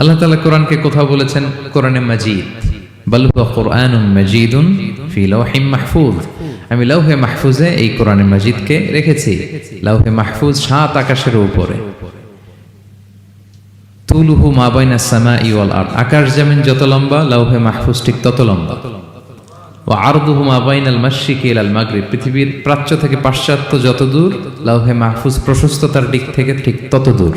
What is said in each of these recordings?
আল্লাহ তালা কোরআনকে কোথাও বলেছেন? কোরআনে মাজিদ। বালুয়া কোরআন মাজিদুন মাহফুজ। আমি লাউহে মাহফুজে এই কোরআনে মাজিদকে রেখেছি। লাউহে মাহফুজ সাত আকাশের উপরে। তুলুহু সামা ইওয়াল আর আকাশ যেমন যত লম্বা, লাউহে মাহফুজ ঠিক তত লম্বা। ও আরদুহু মাবাইন আল মাশরিকি আল মাগরিব। পৃথিবীর প্রাচ্য থেকে পাশ্চাত্য যত দূর, লাউহে মাহফুজ প্রশস্ততার দিক থেকে ঠিক তত দূর।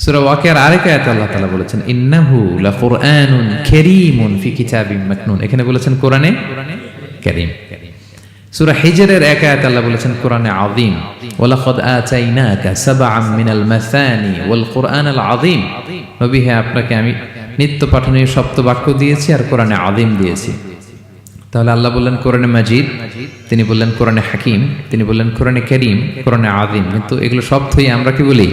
আপনাকে আমি নিত্য পাঠনীয় সপ্ত বাক্য দিয়েছি আর কোরআনে আযীম দিয়েছি। তাহলে আল্লাহ বললেন, কোরআনে মাজিদ। তিনি বললেন, কোরআনে হাকিম। তিনি বললেন, কোরআনে করিম। কোরআনে আদিম কিন্তু এগুলো সব আমরা কি বলি?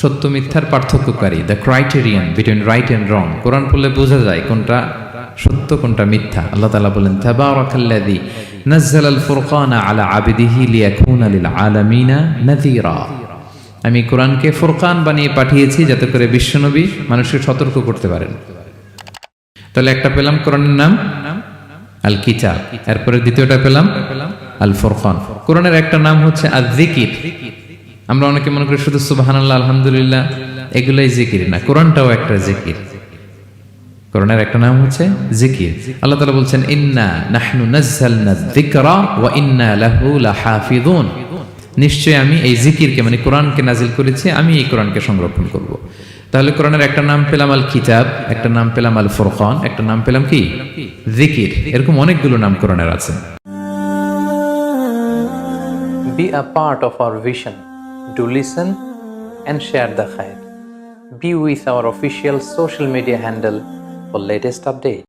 সত্য মিথ্যার পার্থক্যকারী the criterion between right and wrong কোরআন পড়লে বোঝা যায় কোনটা সত্য, কোনটা মিথ্যা। আল্লাহ তালা বলেন, তাবারাকাল্লাযী নাযালাল ফুরকানা আলা আবিদিহি লিয়াকুনা লিল আলামিনা নাযীরা। আমি কোরআনকে ফুরকান বানিয়ে পাঠিয়েছি যাতে করে বিশ্বনবী মানুষকে সতর্ক করতে পারেন। তাহলে একটা পেলাম কোরআনের নাম আল কিতাব এরপরে দ্বিতীয়টা পেলাম আল ফুরকান কোরআনের একটা নাম হচ্ছে আল জিকির আমরা অনেকে মনে করি শুধু সুবহানাল্লাহ, আলহামদুলিল্লাহ, এগুলাই জিকির না। কোরআনটাও একটা জিকির। কোরআনের একটা নাম হচ্ছে জিকির। আল্লাহ তালা বলছেন, ইন্না নাহনু নাযালনা যিকরা ওয়া ইন্না লাহু লাহাফিযুন। নিশ্চয় আমি এই জিকিরকে মানে কোরআনকে নাজিল করেছি, আমি এই কোরআনকে সংরক্ষণ করব। তাহলে কোরআনের একটা নাম পেলাম আল কিতাব একটা নাম পেলাম আল ফুরকান একটা নাম পেলাম কি? জিকির। এরকম অনেকগুলো নাম কোরআনের আছে। Be a part of our vision. Do listen and share the khair. Be with our official social media handle for latest update.